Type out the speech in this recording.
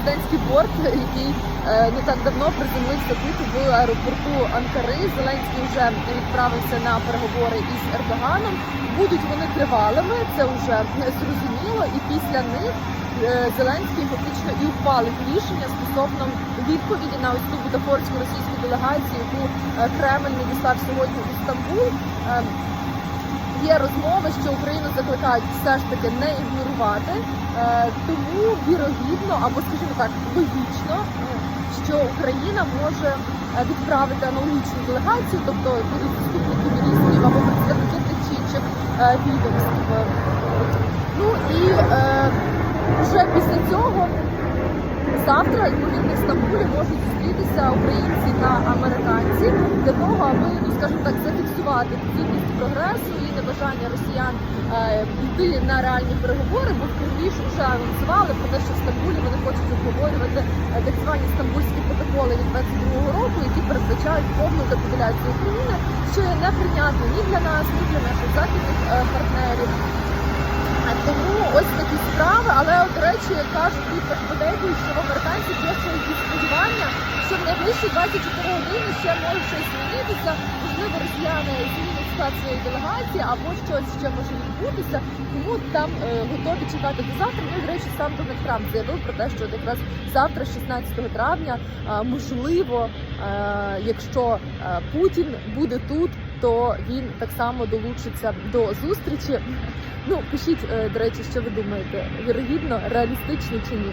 президентський борт, який е, не так давно приземлився тут в аеропорту Анкари. Зеленський вже відправився на переговори із Ердоганом. Будуть вони тривалими, це вже зрозуміло. І після них е, Зеленський фактично і ухвалив рішення стосовно відповіді на ось ту бутафорську російську делегацію, яку е, Кремль надіслав сьогодні в Стамбул. Є розмови, що Україну закликають все ж таки не ігнорувати, е, тому вірогідно або, скажімо так, логічно, що Україна може е, відправити аналогічну делегацію, тобто будуть заступники міністрів або представники тих чи інших е, відомств. Ну і вже після цього завтра, ймовірно, в Стамбулі можуть зустрітися українці та ну скажімо так, зафіксувати потрібність прогресу і небажання росіян е, йти на реальні переговори, бо в вже анонсували про те, що в Стамбулі вони хочуть обговорювати е, так звані стамбульські протоколи від 22-го року, які передбачають повну капітуляцію України, що є неприйнятно ні для нас, ні для наших західних е, партнерів. Тому ось такі справи, але от, речі, кажуть і подейкують, що в американців є ще сподівання, що в найближчі 24 години ще може щось змінитися. Можливо, росіяни змінять склад своєї делегації або щось ще може відбутися. Тому там е, готові чекати до завтра. Ну, до речі, сам Дональд Трамп заявив про те, що якраз завтра, 16 травня, е, можливо, е, якщо е, Путін буде тут, то він так само долучиться до зустрічі. Ну, пишіть, е, до речі, що ви думаєте, вірогідно, реалістично чи ні?